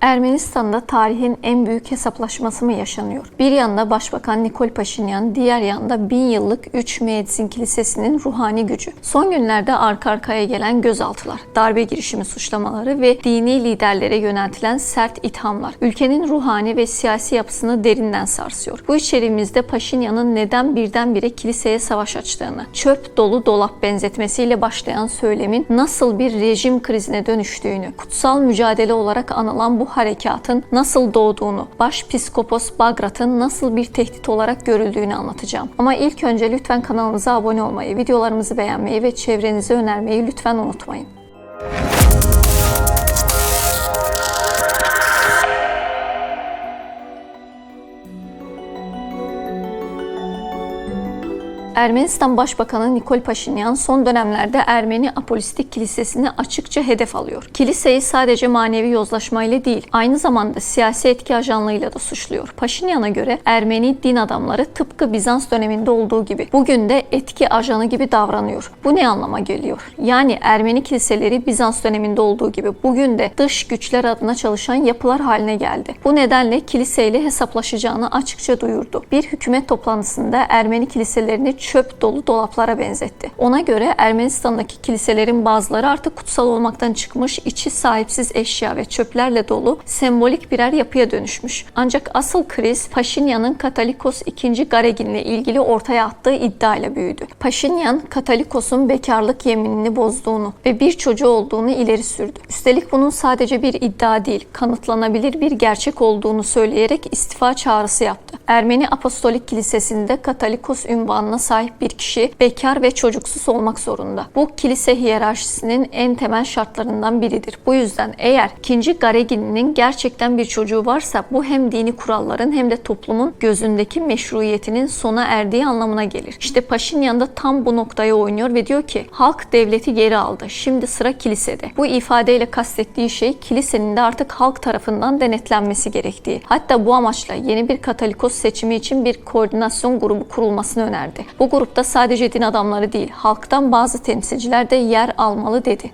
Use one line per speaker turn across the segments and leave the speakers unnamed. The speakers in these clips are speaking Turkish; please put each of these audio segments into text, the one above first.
Ermenistan'da tarihin en büyük hesaplaşması mı yaşanıyor? Bir yanda Başbakan Nikol Paşinyan, diğer yanda bin yıllık 3 Müezzin Kilisesi'nin ruhani gücü. Son günlerde arka arkaya gelen gözaltılar, darbe girişimi suçlamaları ve dini liderlere yöneltilen sert ithamlar ülkenin ruhani ve siyasi yapısını derinden sarsıyor. Bu içeriğimizde Paşinyan'ın neden birdenbire kiliseye savaş açtığını, çöp dolu dolap benzetmesiyle başlayan söylemin nasıl bir rejim krizine dönüştüğünü, kutsal mücadele olarak anılan bu harekatın nasıl doğduğunu, Başpiskopos Bagrat'ın nasıl bir tehdit olarak görüldüğünü anlatacağım. Ama ilk önce lütfen kanalımıza abone olmayı, videolarımızı beğenmeyi ve çevrenize önermeyi lütfen unutmayın. Ermenistan Başbakanı Nikol Paşinyan son dönemlerde Ermeni Apolistik Kilisesi'ni açıkça hedef alıyor. Kiliseyi sadece manevi yozlaşmayla değil, aynı zamanda siyasi etki ajanlığıyla da suçluyor. Paşinyan'a göre Ermeni din adamları tıpkı Bizans döneminde olduğu gibi bugün de etki ajanı gibi davranıyor. Bu ne anlama geliyor? Yani Ermeni kiliseleri Bizans döneminde olduğu gibi bugün de dış güçler adına çalışan yapılar haline geldi. Bu nedenle kiliseyle hesaplaşacağını açıkça duyurdu. Bir hükümet toplantısında Ermeni kiliselerini çöp dolu dolaplara benzetti. Ona göre Ermenistan'daki kiliselerin bazıları artık kutsal olmaktan çıkmış, içi sahipsiz eşya ve çöplerle dolu sembolik birer yapıya dönüşmüş. Ancak asıl kriz Paşinyan'ın Katolikos II. Garegin'le ilgili ortaya attığı iddiayla büyüdü. Paşinyan, Katolikos'un bekarlık yeminini bozduğunu ve bir çocuğu olduğunu ileri sürdü. Üstelik bunun sadece bir iddia değil, kanıtlanabilir bir gerçek olduğunu söyleyerek istifa çağrısı yaptı. Ermeni Apostolik Kilisesi'nde Katolikos ünvanına sahip bir kişi bekar ve çocuksuz olmak zorunda. Bu kilise hiyerarşisinin en temel şartlarından biridir. Bu yüzden eğer ikinci Garegin'in gerçekten bir çocuğu varsa bu hem dini kuralların hem de toplumun gözündeki meşruiyetinin sona erdiği anlamına gelir. İşte Paşinyan da tam bu noktaya oynuyor ve diyor ki halk devleti geri aldı. Şimdi sıra kilisede. Bu ifadeyle kastettiği şey kilisenin de artık halk tarafından denetlenmesi gerektiği. Hatta bu amaçla yeni bir Katolikos seçimi için bir koordinasyon grubu kurulmasını önerdi. Bu grupta sadece din adamları değil, halktan bazı temsilciler de yer almalı dedi.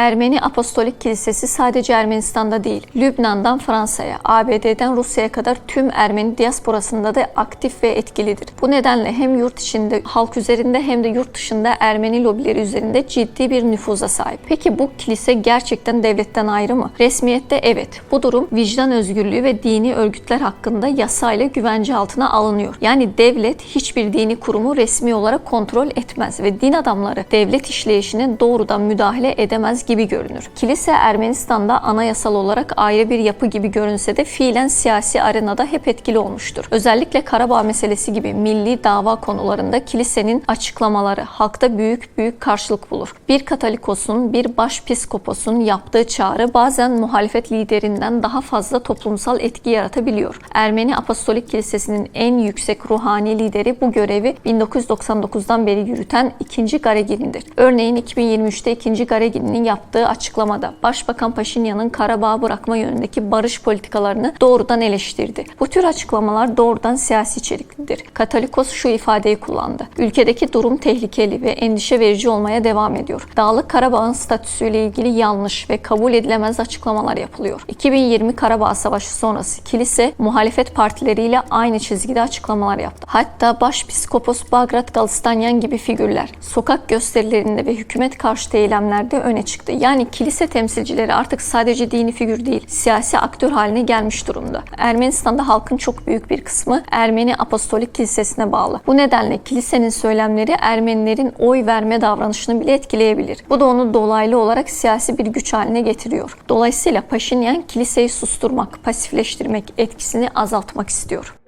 Ermeni Apostolik Kilisesi sadece Ermenistan'da değil, Lübnan'dan Fransa'ya, ABD'den Rusya'ya kadar tüm Ermeni diasporasında da aktif ve etkilidir. Bu nedenle hem yurt içinde halk üzerinde hem de yurt dışında Ermeni lobileri üzerinde ciddi bir nüfuza sahip. Peki bu kilise gerçekten devletten ayrı mı? Resmiyette evet. Bu durum vicdan özgürlüğü ve dini örgütler hakkında yasayla güvence altına alınıyor. Yani devlet hiçbir dini kurumu resmi olarak kontrol etmez ve din adamları devlet işleyişine doğrudan müdahale edemez gibi görünür. Kilise Ermenistan'da anayasal olarak ayrı bir yapı gibi görünse de fiilen siyasi arenada hep etkili olmuştur. Özellikle Karabağ meselesi gibi milli dava konularında kilisenin açıklamaları halkta büyük büyük karşılık bulur. Bir Katolikos'un, bir başpiskoposun yaptığı çağrı bazen muhalefet liderinden daha fazla toplumsal etki yaratabiliyor. Ermeni Apostolik Kilisesi'nin en yüksek ruhani lideri bu görevi 1999'dan beri yürüten 2. Garegin'dir. Örneğin 2023'te 2. Garegin'in yaptığı açıklamada Başbakan Paşinyan'ın Karabağ bırakma yönündeki barış politikalarını doğrudan eleştirdi. Bu tür açıklamalar doğrudan siyasi içeriklidir. Katolikos şu ifadeyi kullandı. Ülkedeki durum tehlikeli ve endişe verici olmaya devam ediyor. Dağlık Karabağ'ın statüsüyle ilgili yanlış ve kabul edilemez açıklamalar yapılıyor. 2020 Karabağ Savaşı sonrası kilise muhalefet partileriyle aynı çizgide açıklamalar yaptı. Hatta Başpiskopos Bagrat Galistanyan gibi figürler sokak gösterilerinde ve hükümet karşıtı eylemlerde öne çıktı. Yani kilise temsilcileri artık sadece dini figür değil, siyasi aktör haline gelmiş durumda. Ermenistan'da halkın çok büyük bir kısmı Ermeni Apostolik Kilisesi'ne bağlı. Bu nedenle kilisenin söylemleri Ermenilerin oy verme davranışını bile etkileyebilir. Bu da onu dolaylı olarak siyasi bir güç haline getiriyor. Dolayısıyla Paşinyan kiliseyi susturmak, pasifleştirmek, etkisini azaltmak istiyor.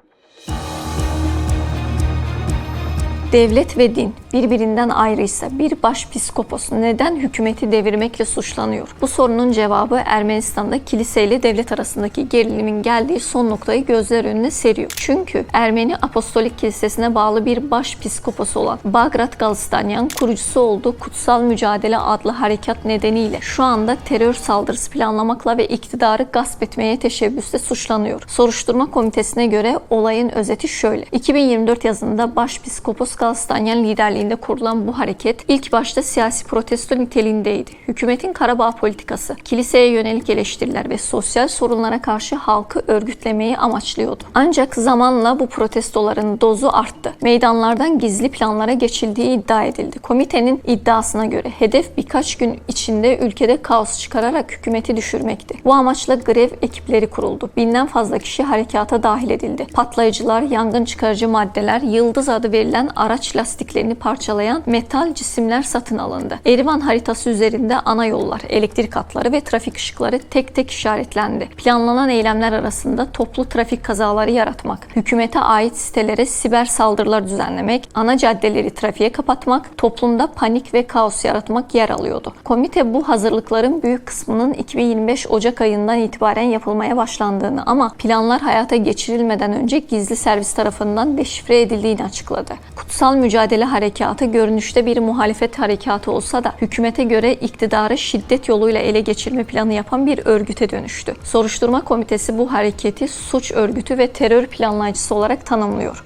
Devlet ve din birbirinden ayrıysa bir başpiskopos neden hükümeti devirmekle suçlanıyor? Bu sorunun cevabı Ermenistan'da kilise ile devlet arasındaki gerilimin geldiği son noktayı gözler önüne seriyor. Çünkü Ermeni Apostolik Kilisesi'ne bağlı bir başpiskopos olan Bagrat Galistanyan kurucusu olduğu Kutsal Mücadele adlı harekat nedeniyle şu anda terör saldırısı planlamakla ve iktidarı gasp etmeye teşebbüsle suçlanıyor. Soruşturma komitesine göre olayın özeti şöyle. 2024 yazında Başpiskopos Galstanyan liderliğinde kurulan bu hareket ilk başta siyasi protesto niteliğindeydi. Hükümetin Karabağ politikası, kiliseye yönelik eleştiriler ve sosyal sorunlara karşı halkı örgütlemeyi amaçlıyordu. Ancak zamanla bu protestoların dozu arttı. Meydanlardan gizli planlara geçildiği iddia edildi. Komitenin iddiasına göre hedef birkaç gün içinde ülkede kaos çıkararak hükümeti düşürmekti. Bu amaçla grev ekipleri kuruldu. Binden fazla kişi harekata dahil edildi. Patlayıcılar, yangın çıkarıcı maddeler, yıldız adı verilen araç lastiklerini parçalayan metal cisimler satın alındı. Erivan haritası üzerinde ana yollar, elektrik hatları ve trafik ışıkları tek tek işaretlendi. Planlanan eylemler arasında toplu trafik kazaları yaratmak, hükümete ait sitelere siber saldırılar düzenlemek, ana caddeleri trafiğe kapatmak, toplumda panik ve kaos yaratmak yer alıyordu. Komite bu hazırlıkların büyük kısmının 2025 Ocak ayından itibaren yapılmaya başlandığını ama planlar hayata geçirilmeden önce gizli servis tarafından deşifre edildiğini açıkladı. Kutsal Mücadele Harekatı görünüşte bir muhalefet harekatı olsa da hükümete göre iktidarı şiddet yoluyla ele geçirme planı yapan bir örgüte dönüştü. Soruşturma Komitesi bu hareketi suç örgütü ve terör planlayıcısı olarak tanımlıyor.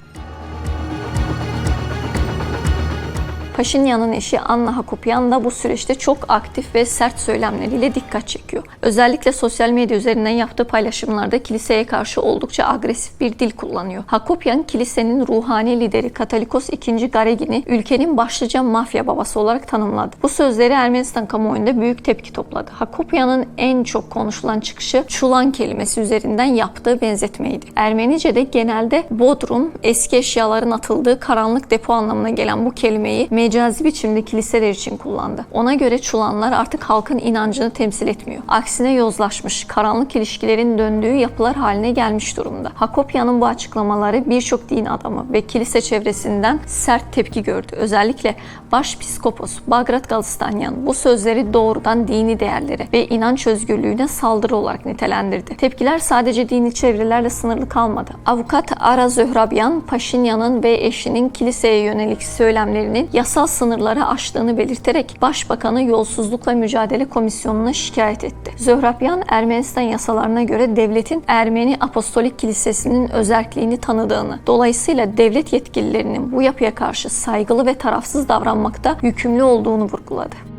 Paşinyan'ın eşi Anna Hakopyan da bu süreçte çok aktif ve sert söylemleriyle dikkat çekiyor. Özellikle sosyal medya üzerinden yaptığı paylaşımlarda kiliseye karşı oldukça agresif bir dil kullanıyor. Hakopyan kilisenin ruhani lideri Katolikos II. Garegin'i ülkenin başlıca mafya babası olarak tanımladı. Bu sözleri Ermenistan kamuoyunda büyük tepki topladı. Hakopyan'ın en çok konuşulan çıkışı çulan kelimesi üzerinden yaptığı benzetmeydi. Ermenice'de genelde bodrum, eski eşyaların atıldığı karanlık depo anlamına gelen bu kelimeyi mecazi biçimde kiliseler için kullandı. Ona göre çulanlar artık halkın inancını temsil etmiyor. Aksine yozlaşmış, karanlık ilişkilerin döndüğü yapılar haline gelmiş durumda. Hakopyan'ın bu açıklamaları birçok din adamı ve kilise çevresinden sert tepki gördü. Özellikle Başpiskopos Bagrat Galistanyan bu sözleri doğrudan dini değerlere ve inanç özgürlüğüne saldırı olarak nitelendirdi. Tepkiler sadece dini çevrelerle sınırlı kalmadı. Avukat Ara Zöhrabyan, Paşinyan'ın ve eşinin kiliseye yönelik söylemlerinin yasal sınırları aştığını belirterek Başbakanı Yolsuzlukla Mücadele Komisyonu'na şikayet etti. Zöhrabyan, Ermenistan yasalarına göre devletin Ermeni Apostolik Kilisesi'nin özerkliğini tanıdığını, dolayısıyla devlet yetkililerinin bu yapıya karşı saygılı ve tarafsız davranmakta yükümlü olduğunu vurguladı.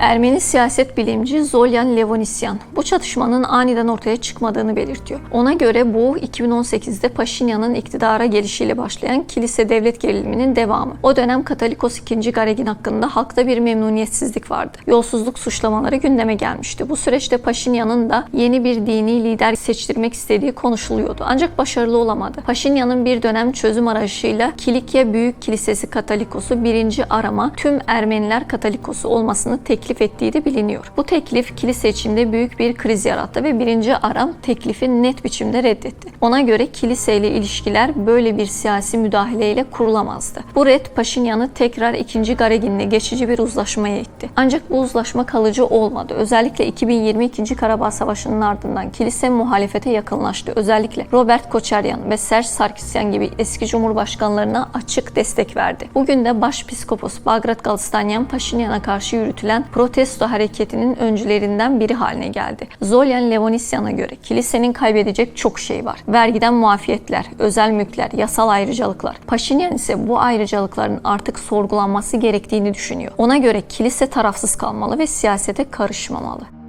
Ermeni siyaset bilimci Zolyan Levonisyan bu çatışmanın aniden ortaya çıkmadığını belirtiyor. Ona göre bu 2018'de Paşinyan'ın iktidara gelişiyle başlayan kilise devlet geriliminin devamı. O dönem Katolikos II. Garegin hakkında halkta bir memnuniyetsizlik vardı. Yolsuzluk suçlamaları gündeme gelmişti. Bu süreçte Paşinyan'ın da yeni bir dini lider seçtirmek istediği konuşuluyordu. Ancak başarılı olamadı. Paşinyan'ın bir dönem çözüm arayışıyla Kilikya Büyük Kilisesi Katolikos'u birinci arama tüm Ermeniler Katolikos'u olmasını teklif teklif ettiği de biliniyor. Bu teklif kilise içinde büyük bir kriz yarattı ve birinci Aram teklifi net biçimde reddetti. Ona göre kiliseyle ilişkiler böyle bir siyasi müdahaleyle kurulamazdı. Bu red Paşinyan'ı tekrar 2. Garegin'le geçici bir uzlaşmaya itti. Ancak bu uzlaşma kalıcı olmadı. Özellikle 2022. Karabağ Savaşı'nın ardından kilise muhalefete yakınlaştı. Özellikle Robert Koçaryan ve Serge Sarkisyan gibi eski cumhurbaşkanlarına açık destek verdi. Bugün de Başpiskopos Bagrat Galistanyan Paşinyan'a karşı yürütülen protesto hareketinin öncülerinden biri haline geldi. Zolyan Levonisyan'a göre kilisenin kaybedecek çok şey var. Vergiden muafiyetler, özel mülkler, yasal ayrıcalıklar. Paşinyan ise bu ayrıcalıkların artık sorgulanması gerektiğini düşünüyor. Ona göre kilise tarafsız kalmalı ve siyasete karışmamalı.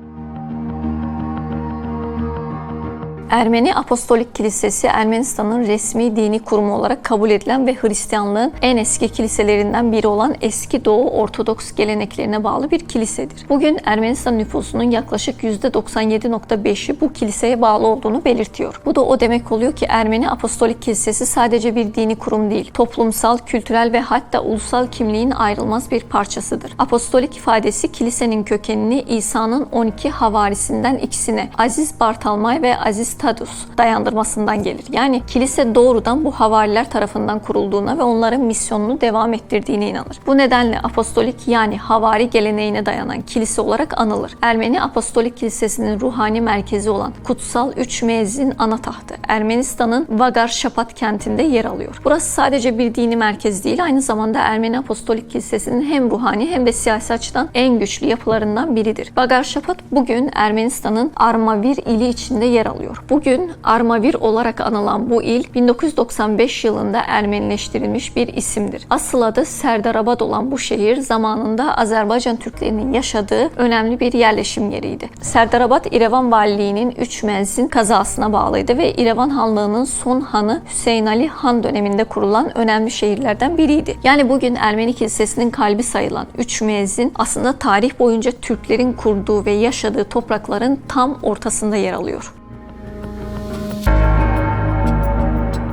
Ermeni Apostolik Kilisesi Ermenistan'ın resmi dini kurumu olarak kabul edilen ve Hristiyanlığın en eski kiliselerinden biri olan Eski Doğu Ortodoks geleneklerine bağlı bir kilisedir. Bugün Ermenistan nüfusunun yaklaşık %97.5'i bu kiliseye bağlı olduğunu belirtiyor. Bu da o demek oluyor ki Ermeni Apostolik Kilisesi sadece bir dini kurum değil, toplumsal, kültürel ve hatta ulusal kimliğin ayrılmaz bir parçasıdır. Apostolik ifadesi kilisenin kökenini İsa'nın 12 havarisinden ikisine Aziz Bartalmay ve Aziz Tadus dayandırmasından gelir. Yani kilise doğrudan bu havariler tarafından kurulduğuna ve onların misyonunu devam ettirdiğine inanır. Bu nedenle apostolik yani havari geleneğine dayanan kilise olarak anılır. Ermeni Apostolik Kilisesi'nin ruhani merkezi olan kutsal üç müezzin ana tahtı Ermenistan'ın Vagar Şapat kentinde yer alıyor. Burası sadece bir dini merkez değil, aynı zamanda Ermeni Apostolik Kilisesi'nin hem ruhani hem de siyasi açıdan en güçlü yapılarından biridir. Vagar Şapat bugün Ermenistan'ın Armavir ili içinde yer alıyor. Bugün Armavir olarak anılan bu il 1995 yılında Ermenileştirilmiş bir isimdir. Asıl adı Serdarabad olan bu şehir zamanında Azerbaycan Türklerinin yaşadığı önemli bir yerleşim yeriydi. Serdarabad İrevan Valiliği'nin 3 menzin kazasına bağlıydı ve İrevan Hanlığı'nın son hanı Hüseyin Ali Han döneminde kurulan önemli şehirlerden biriydi. Yani bugün Ermeni Kilisesi'nin kalbi sayılan 3 menzin aslında tarih boyunca Türklerin kurduğu ve yaşadığı toprakların tam ortasında yer alıyor.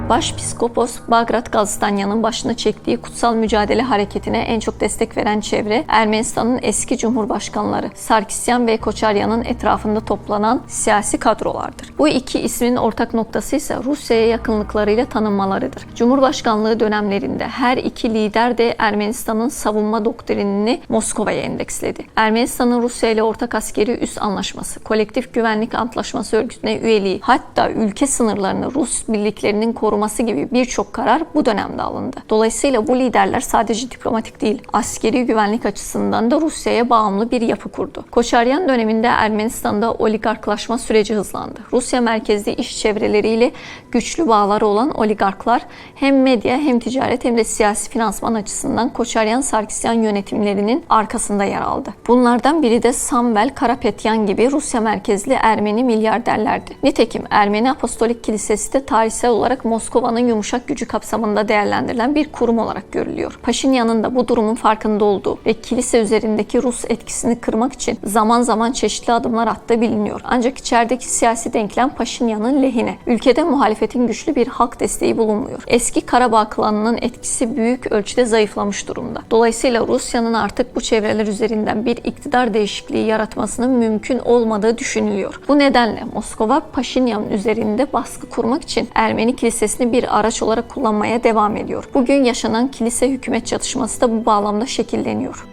Başpiskopos Bagrat Gazstanyan'ın başına çektiği kutsal mücadele hareketine en çok destek veren çevre Ermenistan'ın eski cumhurbaşkanları Sarkisyan ve Koçaryan'ın etrafında toplanan siyasi kadrolardır. Bu iki ismin ortak noktası ise Rusya'ya yakınlıklarıyla tanınmalarıdır. Cumhurbaşkanlığı dönemlerinde her iki lider de Ermenistan'ın savunma doktrinini Moskova'ya endeksledi. Ermenistan'ın Rusya ile ortak askeri üs anlaşması, kolektif güvenlik antlaşması örgütüne üyeliği, hatta ülke sınırlarını Rus birliklerinin koruması koruması gibi birçok karar bu dönemde alındı. Dolayısıyla bu liderler sadece diplomatik değil, askeri güvenlik açısından da Rusya'ya bağımlı bir yapı kurdu. Koçaryan döneminde Ermenistan'da oligarklaşma süreci hızlandı. Rusya merkezli iş çevreleriyle güçlü bağları olan oligarklar hem medya hem ticaret hem de siyasi finansman açısından Koçaryan Sarkisyan yönetimlerinin arkasında yer aldı. Bunlardan biri de Samvel Karapetyan gibi Rusya merkezli Ermeni milyarderlerdi. Nitekim Ermeni Apostolik Kilisesi de tarihsel olarak Moskova Moskova'nın yumuşak gücü kapsamında değerlendirilen bir kurum olarak görülüyor. Paşinyan'ın da bu durumun farkında olduğu ve kilise üzerindeki Rus etkisini kırmak için zaman zaman çeşitli adımlar attığı biliniyor. Ancak içerideki siyasi denklem Paşinyan'ın lehine. Ülkede muhalefetin güçlü bir halk desteği bulunmuyor. Eski Karabağ klanının etkisi büyük ölçüde zayıflamış durumda. Dolayısıyla Rusya'nın artık bu çevreler üzerinden bir iktidar değişikliği yaratmasının mümkün olmadığı düşünülüyor. Bu nedenle Moskova Paşinyan üzerinde baskı kurmak için Ermeni kilisesini bir araç olarak kullanmaya devam ediyor. Bugün yaşanan kilise hükümet çatışması da bu bağlamda şekilleniyor.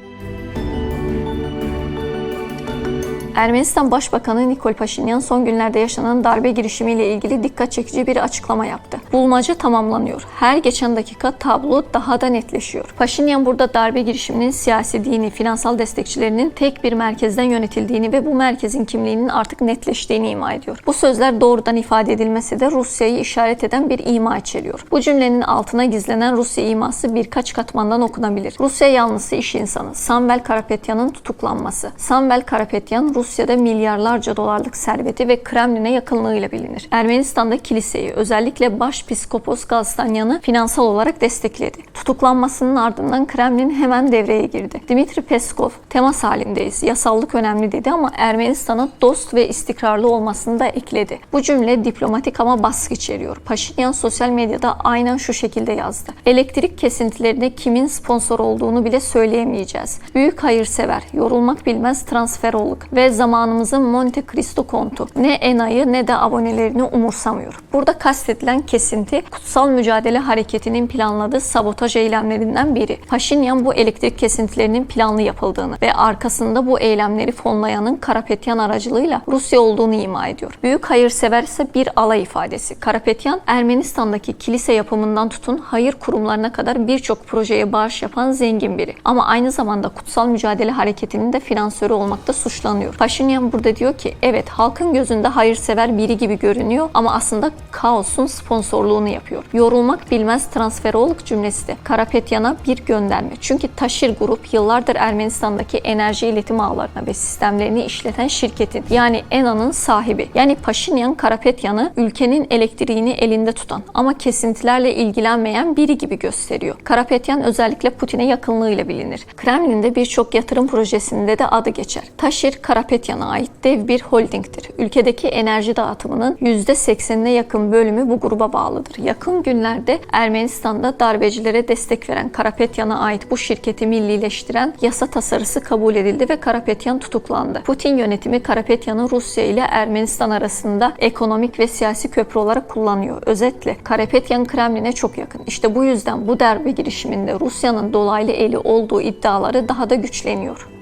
Ermenistan Başbakanı Nikol Paşinyan son günlerde yaşanan darbe girişimiyle ilgili dikkat çekici bir açıklama yaptı. Bulmaca tamamlanıyor. Her geçen dakika tablo daha da netleşiyor. Paşinyan burada darbe girişiminin siyasi, dini, finansal destekçilerinin tek bir merkezden yönetildiğini ve bu merkezin kimliğinin artık netleştiğini ima ediyor. Bu sözler doğrudan ifade edilmesi de Rusya'yı işaret eden bir ima içeriyor. Bu cümlenin altına gizlenen Rusya iması birkaç katmandan okunabilir. Rusya yanlısı iş insanı Samvel Karapetyan'ın tutuklanması. Samvel Karapetyan Rusya'da milyarlarca dolarlık serveti ve Kremlin'e yakınlığıyla bilinir. Ermenistan'da kiliseyi özellikle Başpiskopos Galstanyan'ı finansal olarak destekledi. Tutuklanmasının ardından Kremlin hemen devreye girdi. Dimitri Peskov temas halindeyiz, yasallık önemli dedi ama Ermenistan'a dost ve istikrarlı olmasını da ekledi. Bu cümle diplomatik ama baskı içeriyor. Paşinyan sosyal medyada aynen şu şekilde yazdı. Elektrik kesintilerine kimin sponsor olduğunu bile söyleyemeyeceğiz. Büyük hayırsever, yorulmak bilmez transferolog ve zamanımızın Monte Cristo kontu. Ne Ena'yı ne de abonelerini umursamıyor. Burada kastedilen kesinti kutsal mücadele hareketinin planladığı sabotaj eylemlerinden biri. Paşinyan bu elektrik kesintilerinin planlı yapıldığını ve arkasında bu eylemleri fonlayanın Karapetyan aracılığıyla Rusya olduğunu ima ediyor. Büyük hayırsever ise bir alay ifadesi. Karapetyan Ermenistan'daki kilise yapımından tutun hayır kurumlarına kadar birçok projeye bağış yapan zengin biri. Ama aynı zamanda kutsal mücadele hareketinin de finansörü olmakta suçlanıyor. Paşinyan burada diyor ki evet halkın gözünde hayırsever biri gibi görünüyor ama aslında kaosun sponsorluğunu yapıyor. Yorulmak bilmez transferolog cümlesi de Karapetyan'a bir gönderme. Çünkü Taşir Grup yıllardır Ermenistan'daki enerji iletim ağlarına ve sistemlerini işleten şirketin yani ENA'nın sahibi. Yani Paşinyan Karapetyan'ı ülkenin elektriğini elinde tutan ama kesintilerle ilgilenmeyen biri gibi gösteriyor. Karapetyan özellikle Putin'e yakınlığıyla bilinir. Kremlin'de birçok yatırım projesinde de adı geçer. Taşir Karapetyan'a ait dev bir holdingdir. Ülkedeki enerji dağıtımının %80'ine yakın bölümü bu gruba bağlıdır. Yakın günlerde Ermenistan'da darbecilere destek veren Karapetyan'a ait bu şirketi millileştiren yasa tasarısı kabul edildi ve Karapetyan tutuklandı. Putin yönetimi Karapetyan'ı Rusya ile Ermenistan arasında ekonomik ve siyasi köprü olarak kullanıyor. Özetle Karapetyan Kremlin'e çok yakın. İşte bu yüzden bu darbe girişiminde Rusya'nın dolaylı eli olduğu iddiaları daha da güçleniyor.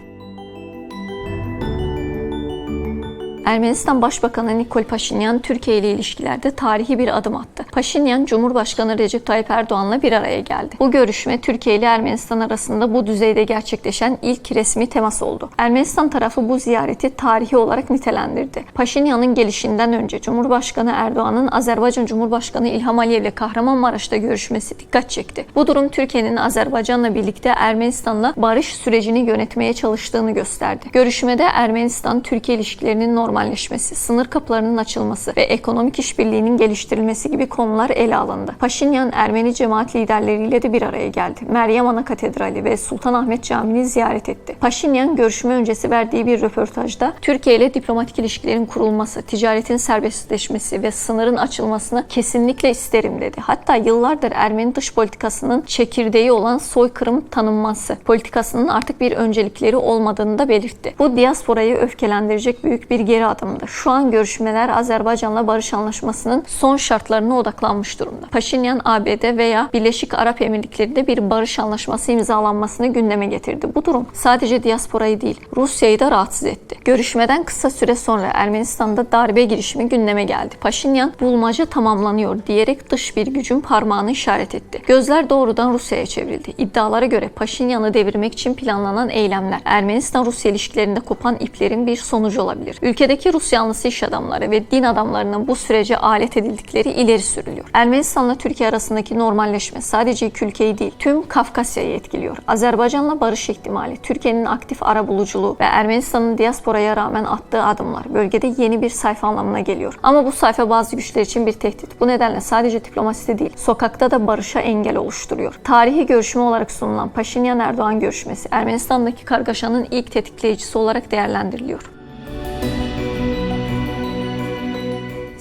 Ermenistan Başbakanı Nikol Paşinyan Türkiye ile ilişkilerde tarihi bir adım attı. Paşinyan, Cumhurbaşkanı Recep Tayyip Erdoğan'la bir araya geldi. Bu görüşme Türkiye ile Ermenistan arasında bu düzeyde gerçekleşen ilk resmi temas oldu. Ermenistan tarafı bu ziyareti tarihi olarak nitelendirdi. Paşinyan'ın gelişinden önce Cumhurbaşkanı Erdoğan'ın Azerbaycan Cumhurbaşkanı İlham Aliyev ile Kahramanmaraş'ta görüşmesi dikkat çekti. Bu durum Türkiye'nin Azerbaycan'la birlikte Ermenistan'la barış sürecini yönetmeye çalıştığını gösterdi. Görüşmede Ermenistan-Türkiye ilişkilerinin normalleşmesi, sınır kapılarının açılması ve ekonomik işbirliğinin geliştirilmesi gibi konular ele alındı. Paşinyan Ermeni cemaat liderleriyle de bir araya geldi. Meryem Ana Katedrali ve Sultanahmet Camii'ni ziyaret etti. Paşinyan görüşme öncesi verdiği bir röportajda Türkiye ile diplomatik ilişkilerin kurulması, ticaretin serbestleşmesi ve sınırın açılmasını kesinlikle isterim dedi. Hatta yıllardır Ermeni dış politikasının çekirdeği olan soykırım tanınması politikasının artık bir öncelikleri olmadığını da belirtti. Bu diasporayı öfkelendirecek büyük bir geri adımdı. Şu an görüşmeler Azerbaycan'la barış anlaşmasının son şartlarına odaklanmış durumda. Paşinyan ABD veya Birleşik Arap Emirlikleri'nde bir barış anlaşması imzalanmasını gündeme getirdi. Bu durum sadece diasporayı değil Rusya'yı da rahatsız etti. Görüşmeden kısa süre sonra Ermenistan'da darbe girişimi gündeme geldi. Paşinyan bulmaca tamamlanıyor diyerek dış bir gücün parmağını işaret etti. Gözler doğrudan Rusya'ya çevrildi. İddialara göre Paşinyan'ı devirmek için planlanan eylemler Ermenistan-Rusya ilişkilerinde kopan iplerin bir sonucu olabilir. Ülkedeki Rus yanlısı iş adamları ve din adamlarının bu sürece alet edildikleri ileri sürülüyor. Ermenistan'la Türkiye arasındaki normalleşme sadece iki ülkeyi değil tüm Kafkasya'yı etkiliyor. Azerbaycan'la barış ihtimali, Türkiye'nin aktif ara buluculuğu ve Ermenistan'ın diasporaya rağmen attığı adımlar bölgede yeni bir sayfa anlamına geliyor. Ama bu sayfa bazı güçler için bir tehdit. Bu nedenle sadece diplomaside değil, sokakta da barışa engel oluşturuyor. Tarihi görüşme olarak sunulan Paşinyan-Erdoğan görüşmesi Ermenistan'daki kargaşanın ilk tetikleyicisi olarak değerlendiriliyor.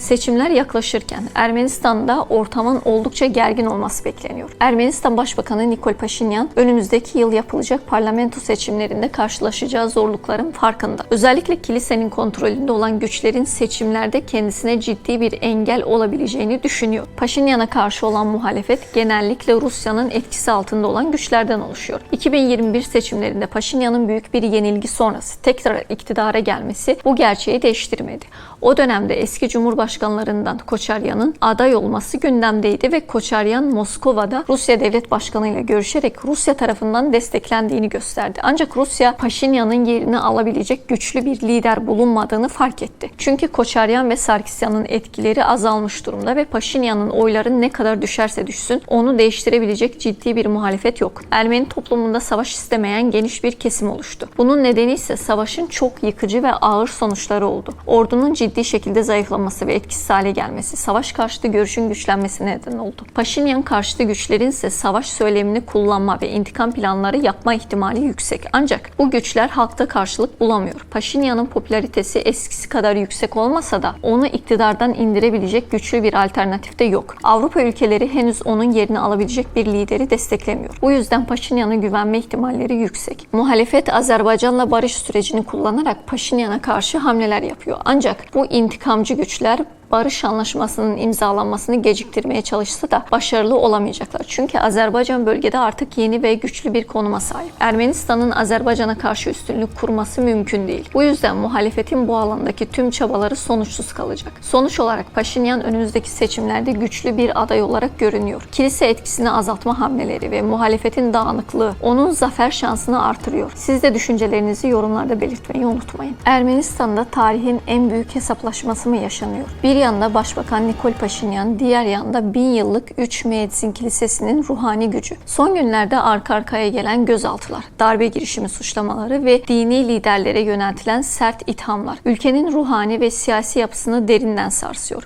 Seçimler yaklaşırken Ermenistan'da ortamın oldukça gergin olması bekleniyor. Ermenistan Başbakanı Nikol Paşinyan önümüzdeki yıl yapılacak parlamento seçimlerinde karşılaşacağı zorlukların farkında. Özellikle kilisenin kontrolünde olan güçlerin seçimlerde kendisine ciddi bir engel olabileceğini düşünüyor. Paşinyan'a karşı olan muhalefet genellikle Rusya'nın etkisi altında olan güçlerden oluşuyor. 2021 seçimlerinde Paşinyan'ın büyük bir yenilgi sonrası tekrar iktidara gelmesi bu gerçeği değiştirmedi. O dönemde eski Cumhurbaşkanlarından Koçaryan'ın aday olması gündemdeydi ve Koçaryan Moskova'da Rusya Devlet Başkanı ile görüşerek Rusya tarafından desteklendiğini gösterdi. Ancak Rusya Paşinyan'ın yerini alabilecek güçlü bir lider bulunmadığını fark etti. Çünkü Koçaryan ve Sarkisyan'ın etkileri azalmış durumda ve Paşinyan'ın oyları ne kadar düşerse düşsün onu değiştirebilecek ciddi bir muhalefet yok. Ermeni toplumunda savaş istemeyen geniş bir kesim oluştu. Bunun nedeni ise savaşın çok yıkıcı ve ağır sonuçları oldu. Ordunun ciddi şekilde zayıflaması ve etkisiz hale gelmesi, savaş karşıtı görüşün güçlenmesine neden oldu. Paşinyan karşıtı güçlerin ise savaş söylemini kullanma ve intikam planları yapma ihtimali yüksek. Ancak bu güçler halkta karşılık bulamıyor. Paşinyan'ın popülaritesi eskisi kadar yüksek olmasa da onu iktidardan indirebilecek güçlü bir alternatif de yok. Avrupa ülkeleri henüz onun yerini alabilecek bir lideri desteklemiyor. Bu yüzden Paşinyan'a güvenme ihtimalleri yüksek. Muhalefet Azerbaycan'la barış sürecini kullanarak Paşinyan'a karşı hamleler yapıyor. Ancak bu intikamcı güçler barış anlaşmasının imzalanmasını geciktirmeye çalışsa da başarılı olamayacaklar. Çünkü Azerbaycan bölgede artık yeni ve güçlü bir konuma sahip. Ermenistan'ın Azerbaycan'a karşı üstünlük kurması mümkün değil. Bu yüzden muhalefetin bu alandaki tüm çabaları sonuçsuz kalacak. Sonuç olarak Paşinyan önümüzdeki seçimlerde güçlü bir aday olarak görünüyor. Kilise etkisini azaltma hamleleri ve muhalefetin dağınıklığı onun zafer şansını artırıyor. Siz de düşüncelerinizi yorumlarda belirtmeyi unutmayın. Ermenistan'da tarihin en büyük hesaplaşması mı yaşanıyor? Bir yanda Başbakan Nikol Paşinyan, diğer yanda bin yıllık 3 Müezzin Kilisesi'nin ruhani gücü. Son günlerde arka arkaya gelen gözaltılar, darbe girişimi suçlamaları ve dini liderlere yöneltilen sert ithamlar ülkenin ruhani ve siyasi yapısını derinden sarsıyor.